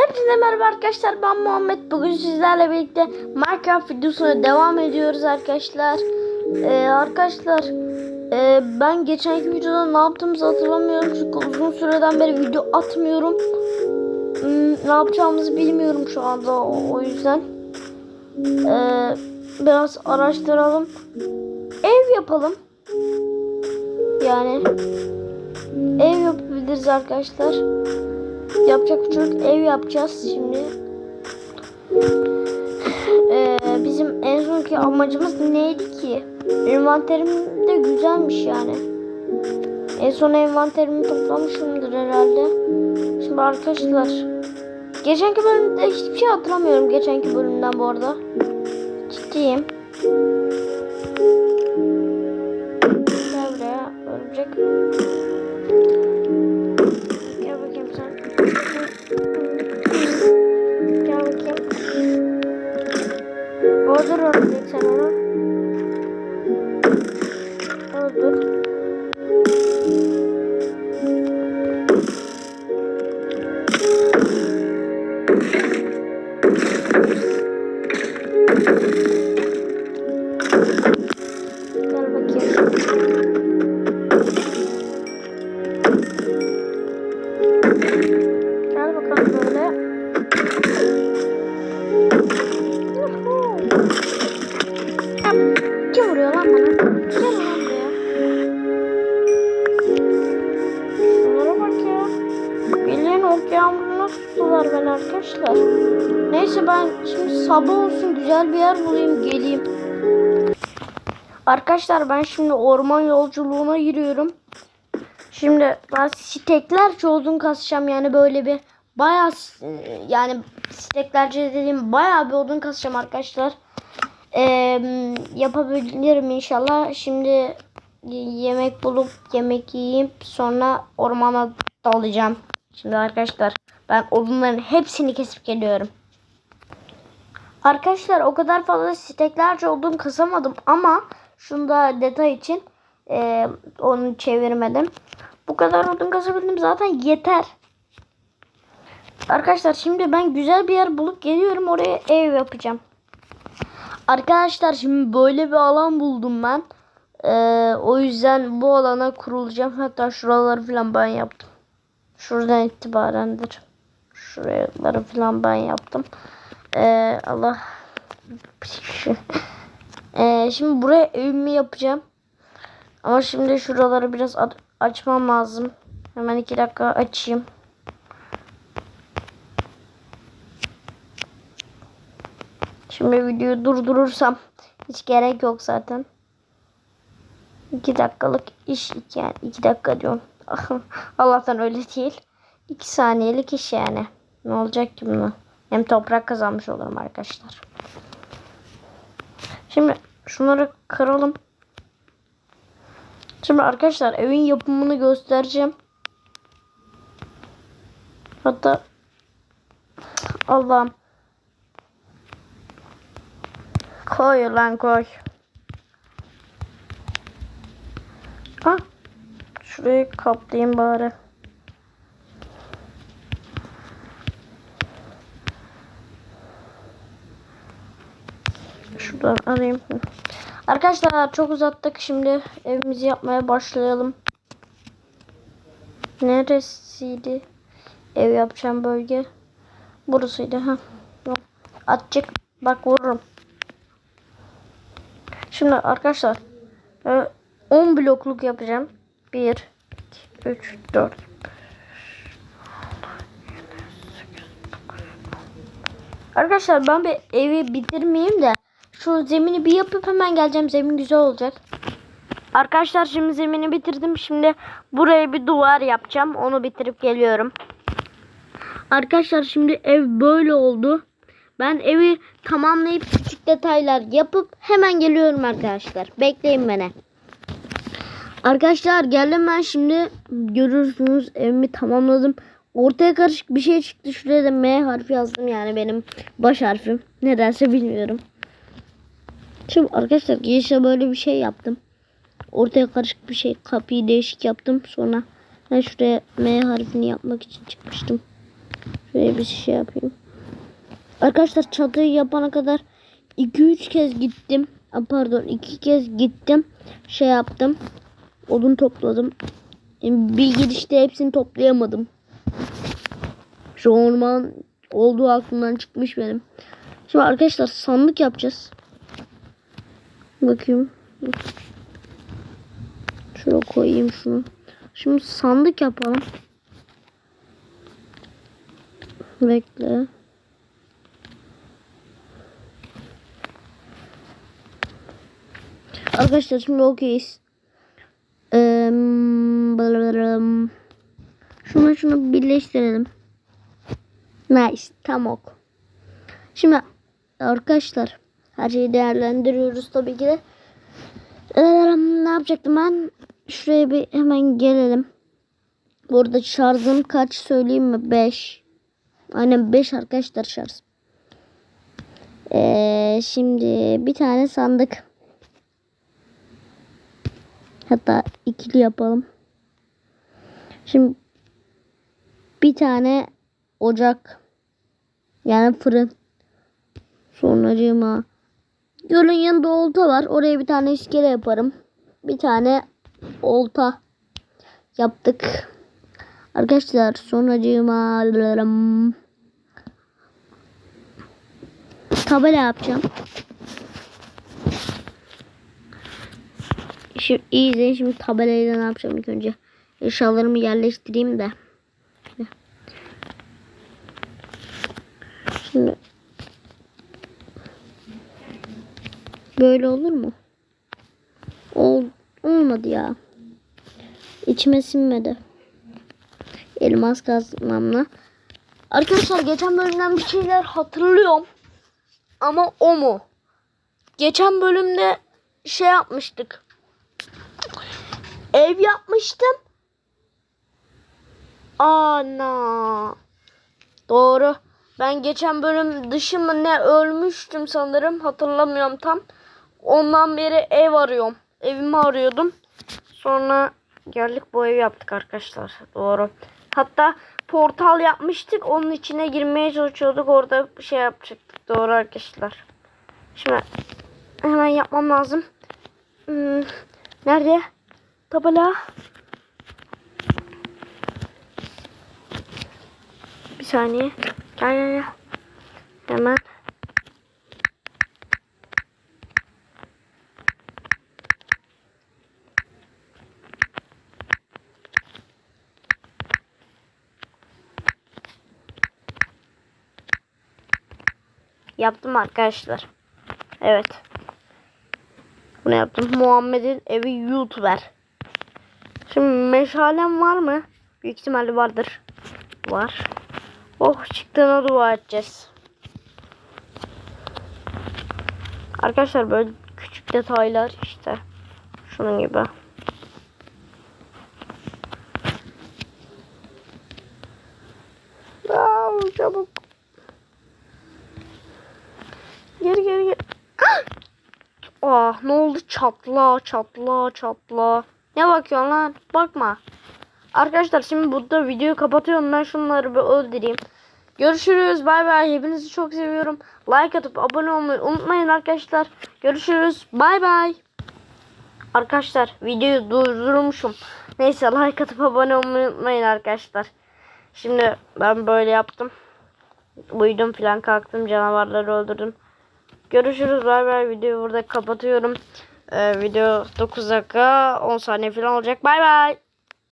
Hepinize merhaba arkadaşlar ben Muhammed. Bugün sizlerle birlikte Minecraft videosuna devam ediyoruz arkadaşlar. Ee, Arkadaşlar e, ben geçenki videoda ne yaptığımızı hatırlamıyorum çünkü uzun süreden beri video atmıyorum. Hmm, Ne yapacağımızı bilmiyorum şu anda o, o yüzden. Ee, Biraz araştıralım. Ev yapalım. Yani Ev yapabiliriz arkadaşlar yapacak bir çocuk ev yapacağız şimdi. Ee, bizim en sonki amacımız neydi ki? Envanterim de güzelmiş yani. En son envanterimi toplamışımdır herhalde. Şimdi arkadaşlar. Geçenki bölümde hiçbir şey hatırlamıyorum. Geçenki bölümden bu arada. Ciddiyim. Yağmuruna tuttular ben arkadaşlar. Neyse ben şimdi sabah olsun güzel bir yer bulayım geleyim. Arkadaşlar ben şimdi orman yolculuğuna giriyorum. Şimdi ben steklerce odun kasacağım yani böyle bir bayağı s- yani steklerce dediğim bayağı bir odun kasacağım arkadaşlar. Ee, yapabilirim inşallah. Şimdi yemek bulup yemek yiyip sonra ormana dalacağım. Şimdi arkadaşlar ben odunların hepsini kesip geliyorum. Arkadaşlar o kadar fazla steklerce odun kasamadım ama şunda detay için e, onu çevirmedim. Bu kadar odun kasabildim zaten yeter. Arkadaşlar şimdi ben güzel bir yer bulup geliyorum oraya ev yapacağım. Arkadaşlar şimdi böyle bir alan buldum ben. Ee, o yüzden bu alana kurulacağım. Hatta şuraları falan ben yaptım. Şuradan itibarendir. Şuraları falan ben yaptım. Ee, Allah. Ee, şimdi buraya evimi yapacağım. Ama şimdi şuraları biraz açmam lazım. Hemen iki dakika açayım. Şimdi videoyu durdurursam hiç gerek yok zaten. İki dakikalık iş yani iki dakika diyorum. Allah'tan öyle değil. İki saniyelik iş yani. Ne olacak ki buna? Hem toprak kazanmış olurum arkadaşlar. Şimdi şunları kıralım. Şimdi arkadaşlar evin yapımını göstereceğim. Hatta Allah'ım. Koy lan koy. Ha. Şurayı kaplayayım bari. Şuradan alayım. Arkadaşlar çok uzattık. Şimdi evimizi yapmaya başlayalım. Neresiydi? Ev yapacağım bölge. Burasıydı ha. Atacak. Bak vururum. Şimdi arkadaşlar e, 10 blokluk yapacağım. 1 2 3 4 Arkadaşlar ben bir evi bitirmeyeyim de şu zemini bir yapıp hemen geleceğim. Zemin güzel olacak. Arkadaşlar şimdi zemini bitirdim. Şimdi buraya bir duvar yapacağım. Onu bitirip geliyorum. Arkadaşlar şimdi ev böyle oldu. Ben evi tamamlayıp küçük detaylar yapıp hemen geliyorum arkadaşlar. Bekleyin beni. Arkadaşlar geldim ben şimdi. Görürsünüz evimi tamamladım. Ortaya karışık bir şey çıktı. Şuraya da M harfi yazdım yani benim baş harfim. Nedense bilmiyorum. Şimdi arkadaşlar girişe böyle bir şey yaptım. Ortaya karışık bir şey. Kapıyı değişik yaptım. Sonra ben şuraya M harfini yapmak için çıkmıştım. Şöyle bir şey yapayım. Arkadaşlar çatıyı yapana kadar 2-3 kez gittim. Pardon 2 kez gittim. Şey yaptım. Odun topladım. Bir gidişte hepsini toplayamadım. Şu orman olduğu aklımdan çıkmış benim. Şimdi arkadaşlar sandık yapacağız. Bakayım. Şuraya koyayım şunu. Şimdi sandık yapalım. Bekle. Arkadaşlar şimdi okeyiz. Şunu şunu birleştirelim. Nice. Tam ok. Şimdi arkadaşlar her şeyi değerlendiriyoruz tabii ki de. Ne yapacaktım ben? Şuraya bir hemen gelelim. Burada şarjım kaç söyleyeyim mi? 5. Aynen 5 arkadaşlar şarj. Ee, şimdi bir tane sandık. Hatta ikili yapalım. Şimdi bir tane ocak. Yani fırın. Sonracığıma. Gölün yanında olta var. Oraya bir tane iskele yaparım. Bir tane olta yaptık. Arkadaşlar sonracığıma tabela yapacağım. Şimdi iyi izleyin. Şimdi tabelayla ne yapacağım ilk önce. Eşyalarımı yerleştireyim de. Şimdi böyle olur mu? Ol, olmadı ya. İçime sinmedi. Elmas kazmamla. Arkadaşlar geçen bölümden bir şeyler hatırlıyorum. Ama o mu? Geçen bölümde şey yapmıştık. Ev yapmıştım. Ana. Doğru. Ben geçen bölüm dışı ne ölmüştüm sanırım. Hatırlamıyorum tam. Ondan beri ev arıyorum. Evimi arıyordum. Sonra geldik bu evi yaptık arkadaşlar. Doğru. Hatta portal yapmıştık. Onun içine girmeye çalışıyorduk. Orada bir şey yapacaktık. Doğru arkadaşlar. Şimdi hemen yapmam lazım. Hmm, nerede? Tabela. Bir saniye. Gel gel gel. Hemen. Yaptım arkadaşlar. Evet. Bunu yaptım. Muhammed'in evi YouTuber. Şimdi meşalem var mı? Büyük ihtimalle vardır. Var. Oh çıktığına dua edeceğiz. Arkadaşlar böyle küçük detaylar işte. Şunun gibi. Aa, çabuk. Geri geri geri. Ah ne oldu çatla çatla çatla. Ne bakıyorsun lan? Bakma. Arkadaşlar şimdi burada videoyu kapatıyorum. Ben şunları bir öldüreyim. Görüşürüz. Bay bay. Hepinizi çok seviyorum. Like atıp abone olmayı unutmayın arkadaşlar. Görüşürüz. Bay bay. Arkadaşlar videoyu durdurmuşum. Neyse like atıp abone olmayı unutmayın arkadaşlar. Şimdi ben böyle yaptım. Uyudum falan kalktım canavarları öldürdüm. Görüşürüz. Bay bay. Videoyu burada kapatıyorum. Ee, video 9 dakika 10 saniye falan olacak. Bay bay.